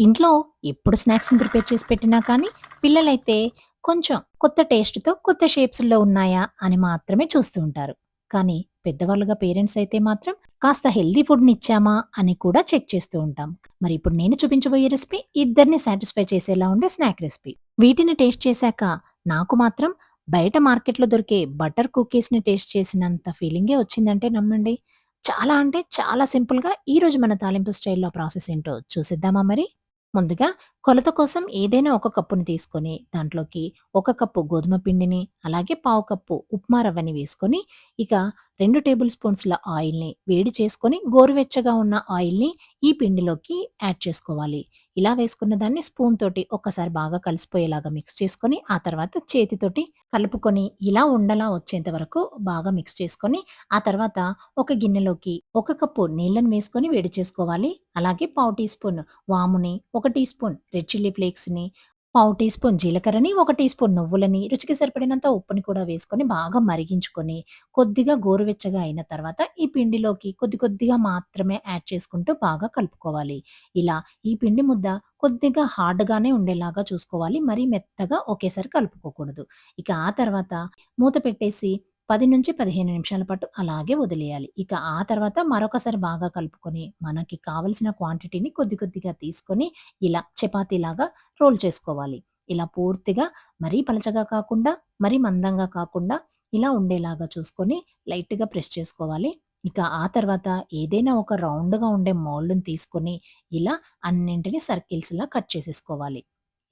ఇంట్లో ఎప్పుడు స్నాక్స్‌ని ప్రిపేర్ చేసి పెట్టినా కానీ, పిల్లలైతే కొంచెం కొత్త టేస్ట్‌తో కొత్త షేప్స్‌లో ఉన్నాయా అని మాత్రమే చూస్తూ ఉంటారు. కానీ పెద్దవాళ్ళుగా పేరెంట్స్ అయితే మాత్రం కాస్త హెల్దీ ఫుడ్‌ని ఇచ్చామా అని కూడా చెక్ చేస్తూ ఉంటాం. మరి ఇప్పుడు నేను చూపించబోయే రెసిపీ ఇద్దరిని సాటిస్ఫై చేసేలా ఉండే స్నాక్ రెసిపీ. వీటిని టేస్ట్ చేశాక నాకు మాత్రం బయట మార్కెట్‌లో దొరికే బటర్ కుకీస్‌ని టేస్ట్ చేసినంత ఫీలింగే వచ్చిందంటే నమ్మండి. చాలా అంటే చాలా సింపుల్‌గా ఈరోజు మన తాలింపు స్టైల్‌లో ప్రాసెస్ ఏంటో చూసిద్దామా మరి? ముందుగా కొలత కోసం ఏదైనా ఒక కప్పుని తీసుకొని దాంట్లోకి ఒక కప్పు గోధుమ పిండిని అలాగే పావు కప్పు ఉప్మా రవ్వని వేసుకొని ఇక రెండు టేబుల్ స్పూన్స్‌ల ఆయిల్‌ని వేడి చేసుకొని గోరువెచ్చగా ఉన్న ఆయిల్‌ని ఈ పిండిలోకి యాడ్ చేసుకోవాలి. ఇలా వేసుకున్న దాన్ని స్పూన్ తోటి ఒక్కసారి బాగా కలిసిపోయేలాగా మిక్స్ చేసుకొని ఆ తర్వాత చేతితోటి కలుపుకొని ఇలా ఉండలా వచ్చేంత వరకు బాగా మిక్స్ చేసుకొని ఆ తర్వాత ఒక గిన్నెలోకి ఒక కప్పు నీళ్ళని వేసుకొని వేడి చేసుకోవాలి. అలాగే పావు టీ స్పూన్ వాముని, ఒక టీ స్పూన్ రెడ్ చిల్లీ ఫ్లేక్స్‌ని, పావు టీ స్పూన్ జీలకర్రని, ఒక టీ స్పూన్ నువ్వులని, రుచికి సరిపడినంత ఉప్పుని కూడా వేసుకొని బాగా మరిగించుకొని, కొద్దిగా గోరువెచ్చగా అయిన తర్వాత ఈ పిండిలోకి కొద్ది కొద్దిగా మాత్రమే యాడ్ చేసుకుంటూ బాగా కలుపుకోవాలి. ఇలా ఈ పిండి ముద్ద కొద్దిగా హార్డ్‌గానే ఉండేలాగా చూసుకోవాలి. మరీ మెత్తగా ఒకేసారి కలుపుకోకూడదు. ఇక ఆ తర్వాత మూత పెట్టేసి 10-15 నిమిషాల పాటు అలాగే వదిలేయాలి. ఇక ఆ తర్వాత మరొకసారి బాగా కలుపుకొని, మనకి కావలసిన క్వాంటిటీని కొద్ది కొద్దిగా తీసుకొని ఇలా చపాతీలాగా రోల్ చేసుకోవాలి. ఇలా పూర్తిగా మరీ పలచగా కాకుండా, మరీ మందంగా కాకుండా ఇలా ఉండేలాగా చూసుకొని లైట్‌గా ప్రెస్ చేసుకోవాలి. ఇక ఆ తర్వాత ఏదైనా ఒక రౌండ్‌గా ఉండే మౌల్డ్‌ని తీసుకొని ఇలా అన్నింటినీ సర్కిల్స్‌లా కట్ చేసేసుకోవాలి.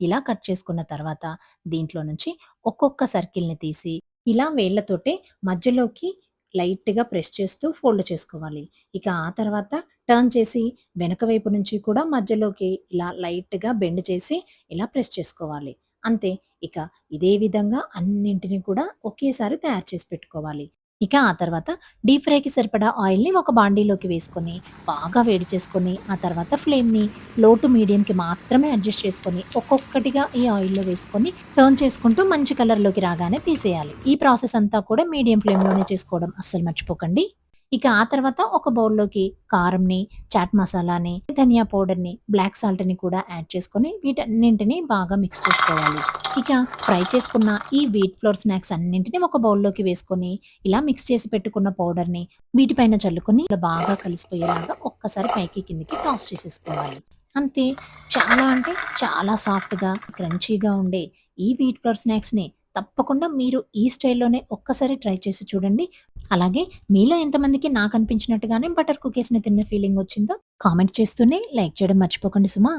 ఇలా కట్ చేసుకున్న తర్వాత దీంట్లో నుంచి ఒక్కొక్క సర్కిల్‌ని తీసి ఇలా వేళ్ళతోటే మధ్యలోకి లైట్‌గా ప్రెస్ చేస్తూ ఫోల్డ్ చేసుకోవాలి. ఇక ఆ తర్వాత టర్న్ చేసి వెనక వైపు నుంచి కూడా మధ్యలోకి ఇలా లైట్‌గా బెండ్ చేసి ఇలా ప్రెస్ చేసుకోవాలి. అంతే. ఇక ఇదే విధంగా అన్నింటిని కూడా ఒకేసారి తయారు చేసి పెట్టుకోవాలి. ఇక ఆ తర్వాత డీప్ ఫ్రైకి సరిపడా ఆయిల్‌ని ఒక బాండీలోకి వేసుకొని, బాగా వేడి చేసుకొని, ఆ తర్వాత ఫ్లేమ్‌ని లో టు మీడియంకి మాత్రమే అడ్జస్ట్ చేసుకొని, ఒక్కొక్కటిగా ఈ ఆయిల్‌లో వేసుకొని టర్న్ చేసుకుంటూ మంచి కలర్‌లోకి రాగానే తీసేయాలి. ఈ ప్రాసెస్ అంతా కూడా మీడియం ఫ్లేమ్‌లోనే చేసుకోవడం అస్సలు మర్చిపోకండి. ఇక ఆ తర్వాత ఒక బౌల్‌లోకి కారంని, చాట్ మసాలాని, ధనియా పౌడర్‌ని, బ్లాక్ సాల్ట్‌ని కూడా యాడ్ చేసుకొని వీటన్నింటిని బాగా మిక్స్ చేసుకోవాలి. ఇక ఫ్రై చేసుకున్న ఈ వీట్ ఫ్లోర్ స్నాక్స్ అన్నింటిని ఒక బౌల్‌లోకి వేసుకొని, ఇలా మిక్స్ చేసి పెట్టుకున్న పౌడర్‌ని వీటిపైన చల్లుకొని ఇలా బాగా కలిసిపోయేలాగా ఒక్కసారి పైకి కిందకి టాస్ చేసేసుకోవాలి. అంతే. చాలా అంటే చాలా సాఫ్ట్‌గా, క్రంచీగా ఉండే ఈ వీట్ ఫ్లోర్ స్నాక్స్‌ని తప్పకుండా మీరు ఈ స్టైల్‌లోనే ఒక్కసారి ట్రై చేసి చూడండి. అలాగే మీలో ఎంతమందికి నాకు అనిపించినట్టుగానే బటర్ కుకీస్‌ని తిన్న ఫీలింగ్ వచ్చిందో కామెంట్ చేస్తూనే లైక్ చేయడం మర్చిపోకండి సుమా!